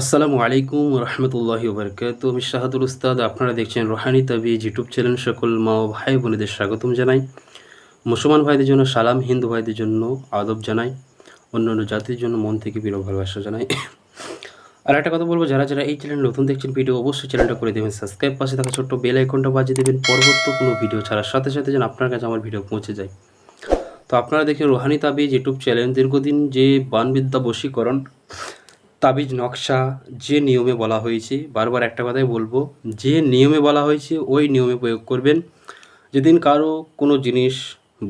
আসসালামু আলাইকুম রহমতুল্লাহ বরকাত আমি শাহাদুল উস্তাদ, আপনারা দেখছেন রোহানি তাবিজ ইউটিউব চ্যানেল, সকল মা ও ভাই বোনেদের স্বাগতম জানাই। মুসলমান ভাইদের জন্য সালাম, হিন্দু ভাইদের জন্য আদব জানাই, অন্যান্য জাতির জন্য মন থেকে বিরো ভালোবাসা জানাই। আর একটা কথা বলব, যারা যারা এই চ্যানেল নতুন দেখছেন, ভিডিও অবশ্যই চ্যানেলটা করে দেবেন, সাবস্ক্রাইব পাশে থাকা ছোট্ট বেল আইকনটা বাজিয়ে দেবেন। পরবর্তী কোনো ভিডিও ছাড়ার সাথে সাথে যেন আপনার কাছে আমার ভিডিও পৌঁছে যায়। তো আপনারা দেখেন রোহানি তাবিজ ইউটিউব চ্যানেল, দীর্ঘদিন যে বানবিদ্যা বশীকরণ তাবিজ নকশা যে নিয়মে বলা হয়েছে, বারবার একটা কথাই বলব, যে নিয়মে বলা হয়েছে ওই নিয়মে প্রয়োগ করবেন। যেদিন কারও কোনো জিনিস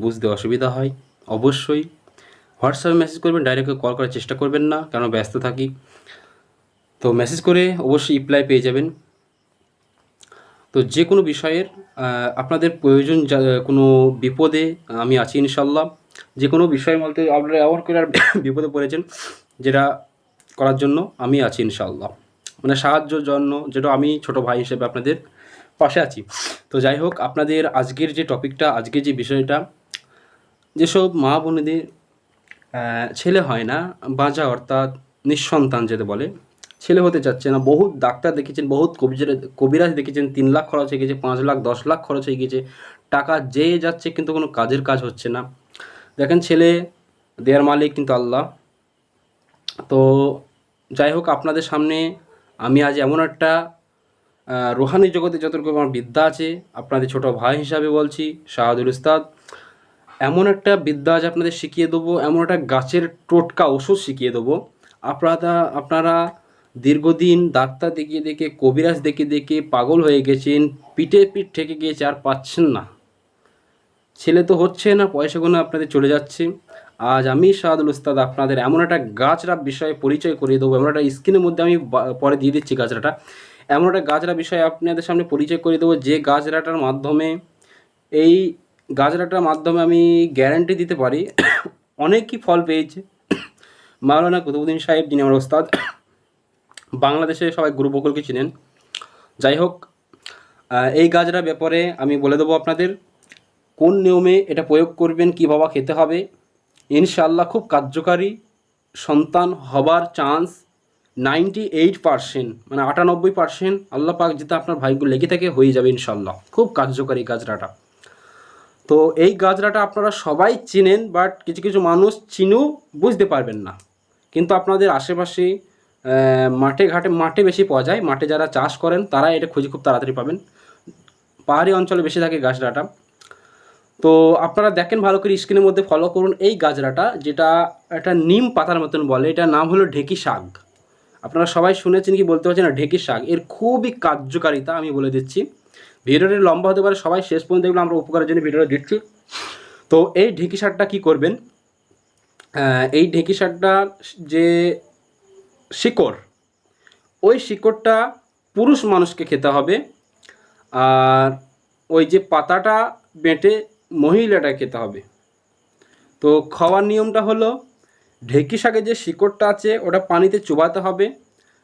বুঝতে অসুবিধা হয়, অবশ্যই হোয়াটসঅ্যাপে মেসেজ করবেন ডাইরেক্ট কল করার চেষ্টা করবেন না, কেন ব্যস্ত থাকি। তো মেসেজ করে অবশ্যই রিপ্লাই পেয়ে যাবেন। তো যে কোনো বিষয়ের আপনাদের প্রয়োজন কোনো বিপদে আমি আছি ইনশাল্লাহ। যে কোনো বিষয়ের বলতে আপনারা এমন করে আর বিপদে পড়েছেন, যেটা করার জন্য আমি আছি ইনশাল্লাহ মানে সাহায্যর জন্য যেটা আমি ছোট ভাই হিসেবে আপনাদের পাশে আছি। তো যাই হোক, আপনাদের আজকের যে টপিকটা, আজকের যে বিষয়টা, যেসব মা বোনেদের ছেলে হয় না বাজা অর্থাৎ নিঃসন্তান যেতে বলে, ছেলে হতে চাচ্ছে না। বহুত ডাক্তার দেখেছেন বহুত কবিরা, কবিরাজ দেখেছেন তিন লাখ খরচ হয়ে গেছে, পাঁচ লাখ, দশ লাখ খরচ হয়ে গেছে। টাকা যেয়ে যাচ্ছে কিন্তু কোনো কাজের কাজ হচ্ছে না। দেখেন ছেলে, দেয়ার মালিক কিন্তু আল্লাহ। তো যাই হোক, আপনাদের সামনে আমি আজ এমন একটা রোহানি জগতে যতটুকু আমার বিদ্যা আছে, আপনাদের ছোট ভাই হিসাবে বলছি, শাহাদুল উস্তাদ, এমন একটা বিদ্যা আজ আপনাদের শিখিয়ে দেবো, এমন একটা গাছের টোটকা ওষুধ শিখিয়ে দেবো। আপনারা আপনারা দীর্ঘদিন ডাক্তার দেখিয়ে দেখে, কবিরাজ দেখে দেখে পাগল হয়ে গেছেন, পিঠে পিঠ ঠেকে গিয়েছে, আর পাচ্ছেন না। ছেলে তো হচ্ছে না পয়সাগুলো আপনাদের চলে যাচ্ছে। আজ আমি শাহাদুল উস্তাদ আপনাদের এমন একটা গাছরা বিষয়ে পরিচয় করিয়ে দেবো, এমন একটা স্ক্রিনের মধ্যে আমি পরে দিয়ে দিচ্ছি গাছরাটা এমন একটা গাছরা বিষয়ে আপনাদের সামনে পরিচয় করিয়ে দেবো, যে গাছরাটার মাধ্যমে, এই গাছরাটার মাধ্যমে আমি গ্যারান্টি দিতে পারি, অনেকই ফল পেয়েছে। মাওলানা কুতুবুদ্দিন সাহেব, যিনি আমার ওস্তাদ বাংলাদেশে সবাই গুরু বকুলকে চিনেন। যাই হোক এই গাছরা ব্যাপারে আমি বলে দেবো আপনাদের, কোন নিয়মে এটা প্রয়োগ করবেন কী বাবা খেতে হবে ইনশাআল্লাহ খুব কার্যকারী সন্তান হবার চান্স নাইনটি এইট পারসেন্ট মানে আটানব্বই পারসেন্ট আল্লাহ পাক যেতে আপনার ভাইগুলো লেগে থাকে হয়ে যাবে ইনশাল্লাহ খুব কার্যকারী গাছরাটা তো এই গাছরাটা আপনারা সবাই চিনেন বাট কিছু কিছু মানুষ চিনেও বুঝতে পারবেন না। কিন্তু আপনাদের আশেপাশে মাঠে ঘাটে, মাঠে বেশি পাওয়া যায়। মাঠে যারা চাষ করেন, তারা এটা খুঁজে খুব তাড়াতাড়ি পাবেন। পাহাড়ি অঞ্চলে বেশি থাকে গাছরাটা তো আপনারা দেখেন ভালো করে স্ক্রিনের মধ্যে ফলো করুন এই গাজরাটা, যেটা একটা নিম পাতার মতন বলে। এটার নাম হলো ঢেকি শাক। আপনারা সবাই শুনেছেন কি বলতে পারছেন না? ঢেকি শাক। এর খুবই কার্যকারিতা আমি বলে দিচ্ছি। ভিডিওটি লম্বা হতে পারে, সবাই শেষ পর্যন্ত দেখলে আমরা উপকারের জন্য ভিডিওটা দিচ্ছি। তো এই ঢেকি শাকটা কী করবেন? এই ঢেকি শাকটার যে শিকড়, ওই শিকড়টা পুরুষ মানুষকে খেতে হবে। আর ওই যে পাতাটা বেটে মহিলাটা খেতে হবে। তো খাওয়ার নিয়মটা হলো, ঢেকি শাকের যে শিকড়টা আছে, ওটা পানিতে চুবাতে হবে।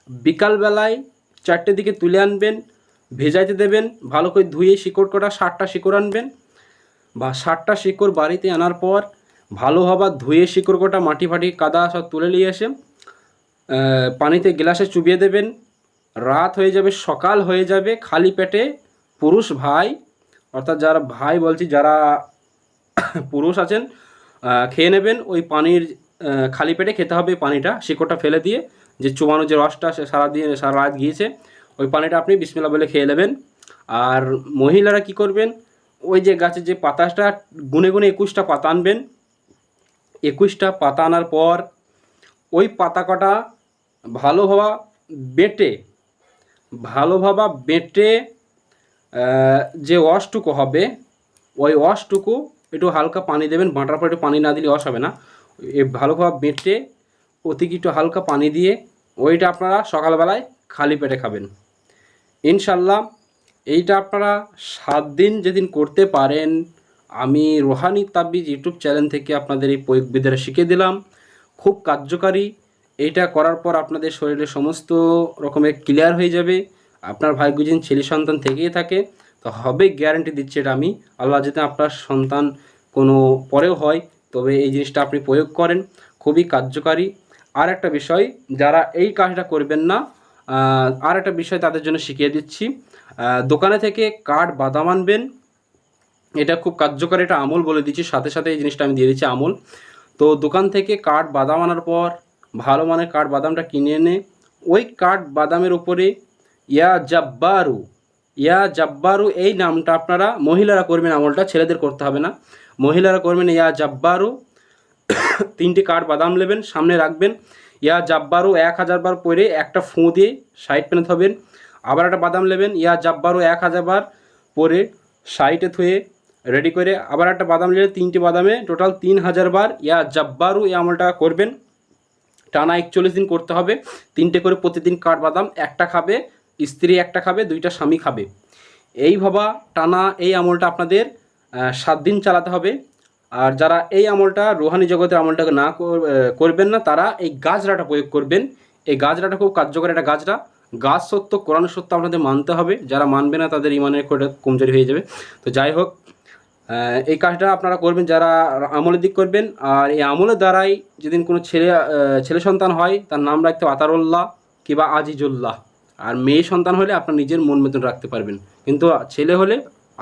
বিকালবেলায় চারটে দিকে তুলে আনবেন, ভেজাইতে দেবেন, ভালো করে ধুয়ে শিকড় কটা ষাটটা শিকড় আনবেন। বা ষাটটা শিকড় বাড়িতে আনার পর, ভালো হবার ধুয়ে শিকড় কটা মাটি ফাটি কাদা সব তুলে নিয়ে এসে পানিতে গ্লাসে চুবিয়ে দেবেন। রাত হয়ে যাবে, সকাল হয়ে যাবে, খালি পেটে পুরুষ ভাই অর্থাৎ যারা ভাই বলছি যারা পুরুষ আছেন খেয়ে নেবেন ওই পানির খালি পেটে খেতে হবে পানিটা শিকড়টা ফেলে দিয়ে যে চুবানো যে রসটা সে সারাদিন সারা রাত গিয়েছে ওই পানিটা আপনি বিসমিল্লা বলে খেয়ে নেবেন। আর মহিলারা কি করবেন ওই যে গাছের যে পাতাটা গুনে গুনে একুশটা পাতা আনবেন। একুশটা পাতা আনার পর ওই পাতা কটা ভালোভাবে বেটে ভালোভাবে বেটে আহ, যে ওয়াশটুকু হবে, ওই ওয়াশটুকু একটু হালকা পানি দেবেন, বাঁটার পর একটু পানি না দিলে ওয়াশ হবে না। ভালোভাবে বেটে অতি একটু হালকা পানি দিয়ে ওইটা আপনারা সকালবেলায় খালি পেটে খাবেন। ইনশাল্লাহ এইটা আপনারা সাত দিন যেদিন করতে পারেন, আমি রোহানি তাবিজ ইউটিউব চ্যানেল থেকে আপনাদের এই প্রয়োগবিদ্যাটা শিখিয়ে দিলাম। খুব কার্যকারী। এইটা করার পর আপনাদের শরীরে সমস্ত রকমের ক্লিয়ার হয়ে যাবে। আপনার ভাই গুজিন ছেলে সন্তান থেকেই থাকে, তো হবে গ্যারান্টি দিচ্ছে এটা আমি। আল্লাহ যদি আপনার সন্তান কোনো পরেও হয়, তবে এই জিনিসটা আপনি প্রয়োগ করেন, খুবই কার্যকারী। আর একটা বিষয়, যারা এই কাজটা করবেন না আর একটা বিষয় তাদের জন্য শিখিয়ে দিচ্ছি। দোকানে থেকে কাঠ, বাদাম আনবেন, এটা খুব কার্যকর এটা আমল বলে দিচ্ছি। সাথে সাথে এই জিনিসটা আমি দিয়ে দিচ্ছি আমল। তো দোকান থেকে কাঠ, বাদাম আনার পর, ভালো মানের কাঠ, বাদামটা কিনে এনে, ওই কাঠ, বাদামের উপরে ইয়া জাব্বারু। ইয়া জাব্বারু, এই নামটা আপনারা মহিলারা করবেন আমলটা, ছেলেদের করতে হবে না। মহিলারা করবেন ইয়া জাব্বারু। তিনটি কাঠ বাদাম নেবেন, সামনে রাখবেন। ইয়া জাব্বারু, এক হাজার বার পরে একটা ফুঁ দিয়ে সাইড পেনে থবেন আবার একটা বাদাম নেবেন, ইয়া জাব্বারু, এক হাজার বার পরে সাইডে থুয়ে রেডি করে আবার একটা বাদাম নিলে তিনটি বাদামে, টোটাল তিন হাজার বার ইয়া জাব্বারু এই আমলটা করবেন। টানা একচল্লিশ দিন করতে হবে। তিনটে করে প্রতিদিন কাঠবাদাম একটা খাবে স্ত্রী একটা খাবে, দুইটা স্বামী খাবে। এই ভাবা টানা এই আমলটা আপনাদের সাত দিন চালাতে হবে। আর যারা এই আমলটা, রোহানি জগতের আমলটাকে না কর- করবেন না, তারা এই গাজরাটা প্রয়োগ করবেন। এই গাজরাটা খুব কার্যকর একটা গাজরা। গাছ সত্য, কোরআন সত্য আপনাদের মানতে হবে। যারা মানবে না, তাদের ইমানের কমজোরি হয়ে যাবে। তো যাই হোক এই কাজটা আপনারা করবেন, যারা আমলের দিক করবেন। আর এই আমলের দ্বারাই যেদিন কোনো ছেলে ছেলে সন্তান হয়, তার নাম রাখতে আতারুল্লাহ কিংবা আজিজুল্লাহ। আর মেয়ে সন্তান হলে আপনার নিজের মন মতন রাখতে পারবেন। কিন্তু ছেলে হলে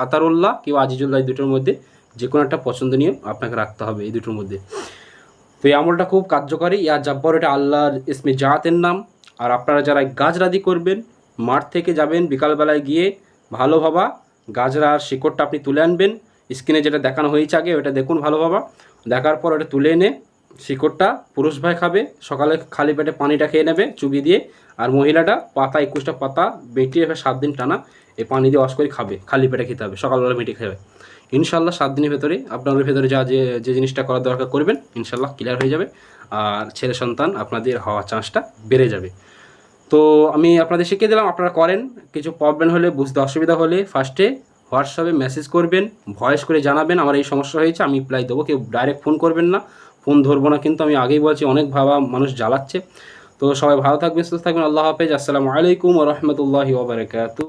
আতারুল্লাহ কিংবা আজিজুল্লাহ এই দুটোর মধ্যে যে কোনো একটা পছন্দনীয় আপনাকে রাখতে হবে এই দুটোর মধ্যে। তো এই আমলটা খুব কার্যকরী। ইয়া জাব্বর, এটা আল্লাহর ইসমে জাহাতের নাম। আর আপনারা যারা গাছরাদি করবেন, মাঠ থেকে যাবেন, বিকালবেলায় গিয়ে ভালো ভাবা গাজরার শিকড়টা আপনি তুলে আনবেন। স্ক্রিনে যেটা দেখানো হয়েছে আগে, ওটা দেখুন ভালো ভাবা। দেখার পর ওটা তুলে এনে শিকড়টা পুরুষ ভাই খাবে, সকালে খালি পেটে পানিটা খেয়ে নেবে, চুবি দিয়ে, আর মহিলাটা পাতা, একুশটা পাতা বেটিয়ে সাত দিন টানা এই পানি দিয়ে ওয়াশ করে খাবে, খালি পেটে খেতে হবে, সকালবেলা মেটে খাবে। ইনশাল্লাহ সাত দিনের ভেতরে, আপনাদের ভেতরে যা যে যে জিনিসটা করার দরকার করবেন ইনশাল্লাহ ক্লিয়ার হয়ে যাবে, আর ছেলে সন্তান আপনাদের হওয়ার চান্সটা বেড়ে যাবে। তো আমি আপনাদের শিখিয়ে দিলাম, আপনারা করেন, কিছু প্রবলেম হলে, বুঝতে অসুবিধা হলে ফার্স্টে হোয়াটসঅ্যাপে মেসেজ করবেন ভয়েস করে জানাবেন, আমার এই সমস্যা হয়েছে, আমি রিপ্লাই দেবো, কেউ ডাইরেক্ট ফোন করবেন না। ফোন ধরবো না, কিন্তু আমি আগেই বলছি, অনেক ভাবা মানুষ জ্বালাচ্ছে। তো সবাই ভালো থাকবেন, সুস্থ থাকবেন, আল্লাহ হাফেজ, আসসালামু আলাইকুম রহমতুল্লাহি ওবরাকাতু